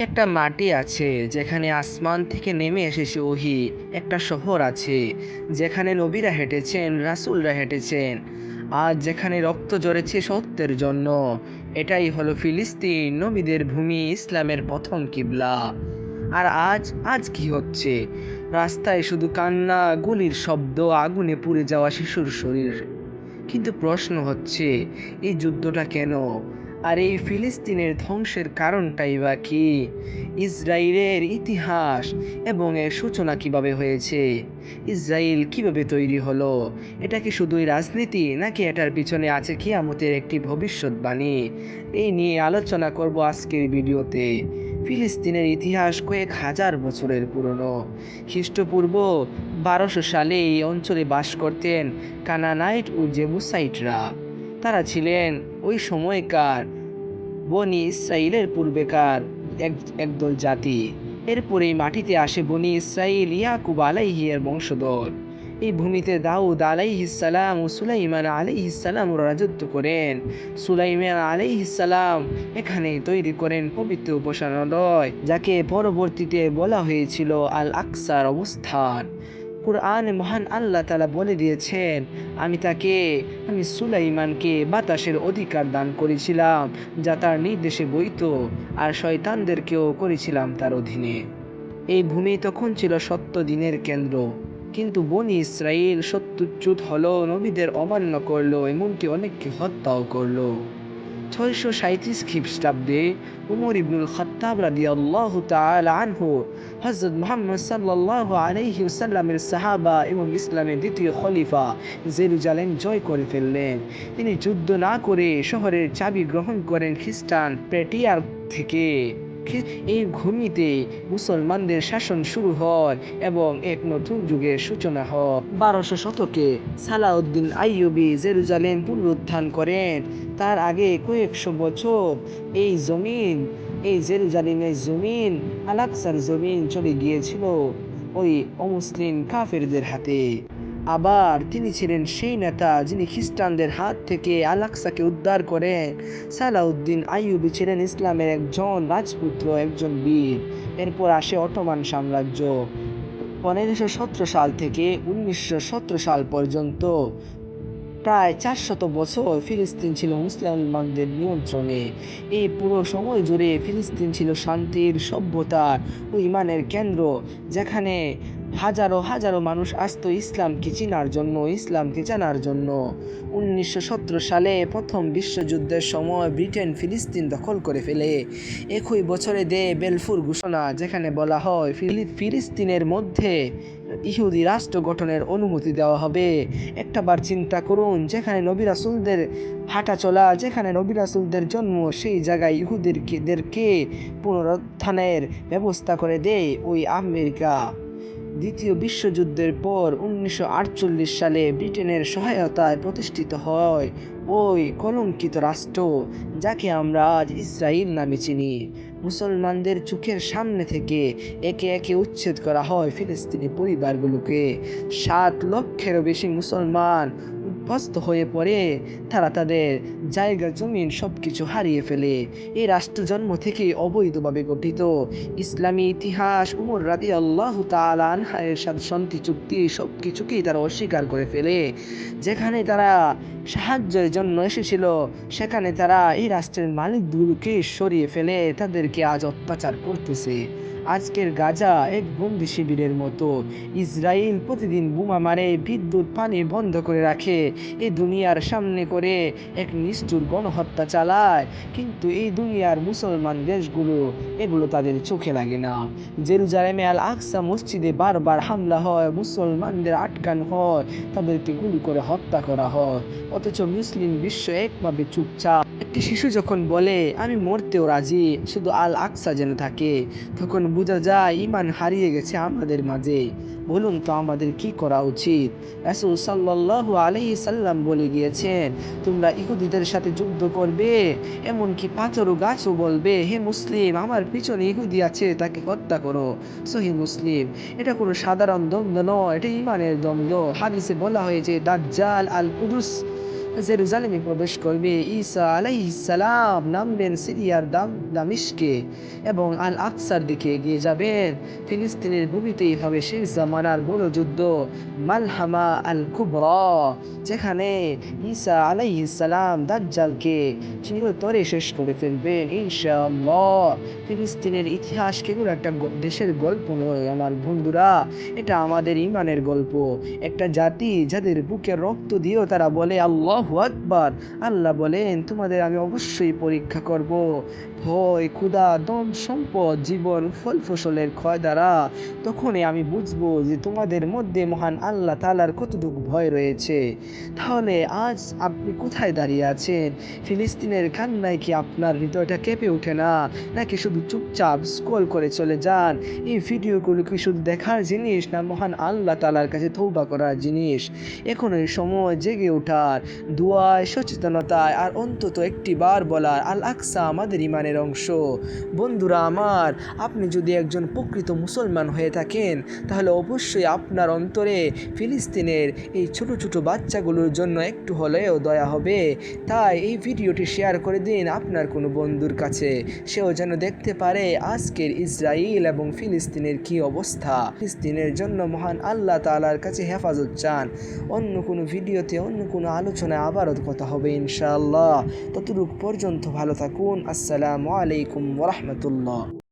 একটা মাটি আছে, যেখানে আসমান থেকে নেমে এসেছে ওহি। একটা শহর আছে, যেখানে নবীরা হেঁটেছেন, রাসূলরা হেঁটেছেন, আর যেখানে রক্ত ঝরেছে সত্যের জন্য। এটাই হলো ফিলিস্তিন, নবীদের ভূমি, ইসলামের প্রথম কিবলা। আর আজ আজ কি হচ্ছে? রাস্তায় শুধু কান্না, গুলির শব্দ, আগুনে পুড়ে যাওয়া শিশুর শরীর। কিন্তু প্রশ্ন হচ্ছে, এই যুদ্ধটা কেন? আর এই ফিলিস্তিনের ধ্বংসের কারণটাই বা কি? ইসরায়েলের ইতিহাস এবং এর সূচনা কীভাবে হয়েছে? ইসরায়েল কীভাবে তৈরি হলো? এটা কি শুধুই রাজনীতি, নাকি এটার পিছনে আছে কিয়ামতের একটি ভবিষ্যৎবাণী? এই নিয়ে আলোচনা করব আজকের ভিডিওতে। ফিলিস্তিনের ইতিহাস কয়েক হাজার বছরের পুরনো। খ্রিস্টপূর্ব বারোশো সালে এই অঞ্চলে বাস করতেন কানানাইট ও জেবুসাইটরা। তারা ছিলেন ওই সময়কার বনি ইসরায়েলের পূর্বেকার এক, একদল জাতি। এরপরে মাটিতে আসে বনি ইসরায়েল ইয়াকুব আলাইহিয়ার বংশধর। এই ভূমিতে দাউদ আলাইহিসালাম ও সুলাইমান আলাইহিসালাম রাজত্ব করেন। সুলাইমান আলাইহিসালাম এখানে তৈরি করেন পবিত্র উপাসনালয়, যাকে পরবর্তীতে বলা হয়েছিল আল আকসার অবস্থান। কুরআনে মহান আল্লাহ তালা বলে দিয়েছেন। আমি তাকে, আমি সুলাইমানকে বাতাসের অধিকার দান করেছিলাম, যা তার নির্দেশে বইত আর শয়তানদেরকেও করেছিলাম তার অধীনে। এই ভূমি তখন ছিল সত্য দিনের কেন্দ্র, কিন্তু বনি ইসরায়েল সত্যচ্যুত হলো, নবীদের অমান্য করল, এমনকি অনেককে হত্যাও করল। ছয়শো সাঁত্রিশ খ্রিস্টাব্দে উমর ইবনুল খত্তাব রাদি আল্লাহ আনহু হজরত মোহাম্মদ সাল্লাহ আলহি সাল্লামের সাহাবা এবং ইসলামের দ্বিতীয় খলিফা জেরুজালেম জয় করে ফেললেন। তিনি যুদ্ধ না করে শহরের চাবি গ্রহণ করেন খ্রিস্টান প্রেটিয়ার থেকে। এই ভূমিতে মুসলমানদের শাসন শুরু হয় এবং এক নতুন যুগের সূচনা হয়। বারোশো শতকে সালাউদ্দিন আইয়ুবি জেরুজালেম পুনরুত্থান করেন। তার আগে কয়েকশো বছর এই জমিন এই জেরুজালিমের জমিন আলাকসার জমিন চলে গিয়েছিল ওই অমুসলিম কাফেরদের হাতে। আবার তিনি ছিলেন সেই নেতা যিনি খ্রিস্টানদের হাত থেকে আলাক্সাকে উদ্ধার করেন সালাউদ্দিন আইয়ুবি ছিলেন ইসলামের একজন রাজপুত্র, একজন বীর। এরপর আসে অটোমান সাম্রাজ্য। পনেরোশো সতেরো সাল থেকে উনিশশো সতেরো সাল পর্যন্ত প্রায় চারশত বছর ফিলিস্তিন ছিল মুসলমানদের নিয়ন্ত্রণে। এই পুরো সময় জুড়ে ফিলিস্তিন ছিল শান্তির, সভ্যতার ও ইমানের কেন্দ্র, যেখানে হাজারো হাজারো মানুষ আসতো ইসলামকে চেনার জন্য, ইসলামকে জানার জন্য। উনিশশো সতেরো সালে প্রথম বিশ্বযুদ্ধের সময় ব্রিটেন ফিলিস্তিন দখল করে ফেলে। একই বছরে দেয় বেলফুর ঘোষণা, যেখানে বলা হয় ফিলিস্তিনের মধ্যে ইহুদি রাষ্ট্র গঠনের অনুমতি দেওয়া হবে। একটা বার চিন্তা করুন, যেখানে নবী রাসুলদের হাঁটা চলা, যেখানে নবী রাসুলদের জন্ম, সেই জায়গায় ইহুদেরকে পুনরুত্থানের ব্যবস্থা করে দেয় ওই আমেরিকা। দ্বিতীয় বিশ্বযুদ্ধের পর উনিশশো আটচল্লিশ সালে ব্রিটেনের সহায়তায় প্রতিষ্ঠিত হয় ওই কলঙ্কিত রাষ্ট্র, যাকে আমরা আজ ইসরায়েল নামে চিনি। মুসলমানদের চোখের সামনে থেকে একে একে উচ্ছেদ করা হয় ফিলিস্তিনি পরিবারগুলোকে। সাত লক্ষেরও বেশি মুসলমান উদ্ভস্ত হয়ে পড়ে, তারা তাদের জায়গা, জমিন সব কিছু হারিয়ে ফেলে। এই রাষ্ট্র জন্ম থেকে অবৈধভাবে গঠিত। ইসলামী ইতিহাস, উমর রাদি আল্লাহ তালের সাথে শান্তি চুক্তি সব কিছুকেই তারা অস্বীকার করে ফেলে। যেখানে তারা সাহায্যের জন্য এসেছিল, সেখানে তারা এই রাষ্ট্রের মালিকগুলোকে সরিয়ে ফেলে, তাদেরকে আজ অত্যাচার করতেছে। আজকের গাজা এক বন্দি শিবিরের মতো। ইসরায়েল প্রতিদিন বোমা মারে, বিদ্যুৎ, পানি বন্ধ করে রাখে। এই দুনিয়ার সামনে করে এক নিষ্ঠুর গণহত্যা চালায়। কিন্তু এই দুনিয়ার মুসলমান দেশগুলো, এগুলো তাদের চোখে লাগে না। জেরুজালেমে আল আকসা মসজিদে বারবার হামলা হয়, মুসলমানদের আটকানো হয়, তাদেরকে গুলি করে হত্যা করা হয়। অথচ মুসলিম বিশ্ব একভাবে চুপচাপ। একটি শিশু যখন বলে, আমি মরতেও রাজি, শুধু আল আকসা যেন থাকে, তখন বোঝা যায়, ইমান হারিয়ে গেছে আমাদের মাঝে। বলুন তো আমাদের কি করা উচিত? রাসুল সাল্লাল্লাহু আলাইহি সাল্লাম বলে গিয়েছেন, তোমরা ইহুদিদের সাথে যুদ্ধ করবে, এমনকি পাথর গাছও বলবে, হে মুসলিম, আমার পিছনে ইহুদি আছে, তাকে হত্যা করো। সহি মুসলিম, এটা কোনো সাধারণ দ্বন্দ্ব নয়, এটা ইমানের দ্বন্দ্ব। হাদিসে বলা হয়েছে, দাজ্জাল আল কুদুস জেরুজালেমে প্রবেশ করবে। ঈসা আলাইহিসসালাম নামবেন সিরিয়ার দাম দামিশকে এবং আল আকসার দিকে এগিয়ে যাবেন। ফিলিস্তিনের ভূমিতেই হবে শেষ জামানার বড় যুদ্ধ, মালহামা আল কুবরা যেখানে ঈসা আলাইহিসসালাম দাজ্জালকে চিরতরে শেষ করে ফেলবেন। ইনশাআল্লাহ, ফিলিস্তিনের ইতিহাস কেবল একটা দেশের গল্প নয়, আমার বন্ধুরা। এটা আমাদের ইমানের গল্প। একটা জাতি যাদের বুকে রক্ত দিয়েও তারা বলে, আল্লাহ আকবার। আল্লাহ বলেন, তোমাদের আমি অবশ্যই পরীক্ষা করব। ভয়, ক্ষুধা দম সম্পদ, জীবন, ফল ফসলের ক্ষয় দ্বারা। তখনই আমি বুঝব যে তোমাদের মধ্যে মহান আল্লাহ তালার কতটুকু ভয় রয়েছে। তাহলে আজ আপনি কোথায় দাঁড়িয়ে আছেন? ফিলিস্তিনের কান্নায় কি আপনার হৃদয়টা কেঁপে ওঠে না? নাকি শুধু চুপচাপ স্ক্রল করে চলে যান? এই ভিডিওগুলো কি শুধু দেখার জিনিস না মহান আল্লাহ তালার কাছে তৌবা করার জিনিস? এখন এই সময় জেগে ওঠার দুয়ায় সচেতনতায় আর অন্তত একটি বার বলার আল আকসা আমাদের ইমানের অংশ। বন্ধুরা আমার, আপনি যদি একজন প্রকৃত মুসলমান হয়ে থাকেন, তাহলে অবশ্যই আপনার অন্তরে ফিলিস্তিনের এই ছোট ছোট বাচ্চাগুলোর জন্য একটু হলেও দয়া হবে। তাই এই ভিডিওটি শেয়ার করে দিন আপনার কোনো বন্ধুর কাছে। সেও যেন দেখতে পারে আজকের ইসরায়েল এবং ফিলিস্তিনের কি অবস্থা। ফিলিস্তিনের জন্য মহান আল্লাহ তালার কাছে হেফাজত চান। অন্য কোনো ভিডিওতে, অন্য কোনো আলোচনায় আবারও কথা হবে ইনশাআল্লাহ। ততটুক পর্যন্ত ভালো থাকুন। আসসালামু আলাইকুম ওরহমতুল্লাহ